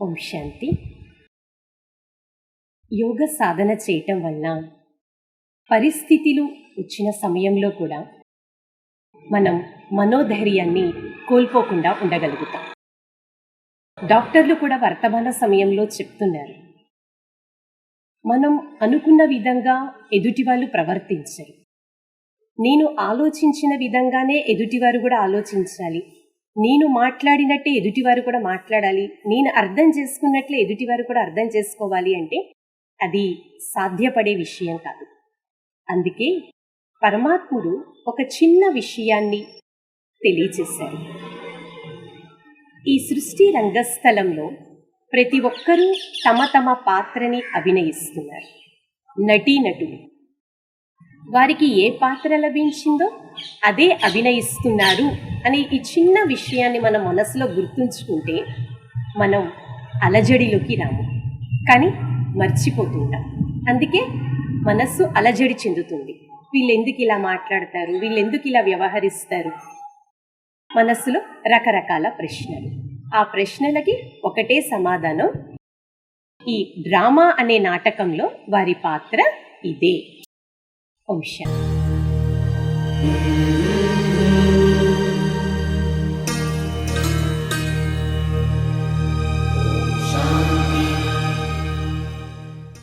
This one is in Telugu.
ఓం శాంతి. యోగ సాధన చేయటం వల్ల పరిస్థితులు వచ్చిన సమయంలో కూడా మనం మనోధైర్యాన్ని కోల్పోకుండా ఉండగలుగుతాం. డాక్టర్లు కూడా వర్తమాన సమయంలో చెప్తున్నారు. మనం అనుకున్న విధంగా ఎదుటివాళ్ళు ప్రవర్తించరు. నేను ఆలోచించిన విధంగానే ఎదుటివారు కూడా ఆలోచించాలి. నేను మాట్లాడినట్టే ఎదుటివారు కూడా మాట్లాడాలి. నేను అర్థం చేసుకున్నట్లే ఎదుటివారు కూడా అర్థం చేసుకోవాలి అంటే అది సాధ్యపడే విషయం కాదు. అందుకే పరమాత్ముడు ఒక చిన్న విషయాన్ని తెలియచేశారు ఈ సృష్టి రంగస్థలంలో ప్రతి ఒక్కరూ తమ తమ పాత్రని అభినయిస్తున్నారు. నటీనటులు వారికి ఏ పాత్ర లభించిందో అదే అభినయిస్తున్నారు అని ఈ చిన్న విషయాన్ని మన మనసులో గుర్తుంచుకుంటే మనం అలజడిలోకి రాము. కానీ మర్చిపోతుంటాం. అందుకే మనస్సు అలజడి చెందుతుంది. వీళ్ళెందుకు ఇలా మాట్లాడతారు? వీళ్ళెందుకు ఇలా వ్యవహరిస్తారు? మనస్సులో రకరకాల ప్రశ్నలు. ఆ ప్రశ్నలకి ఒకటే సమాధానం. ఈ డ్రామా అనే నాటకంలో వారి పాత్ర ఇదే. ఓం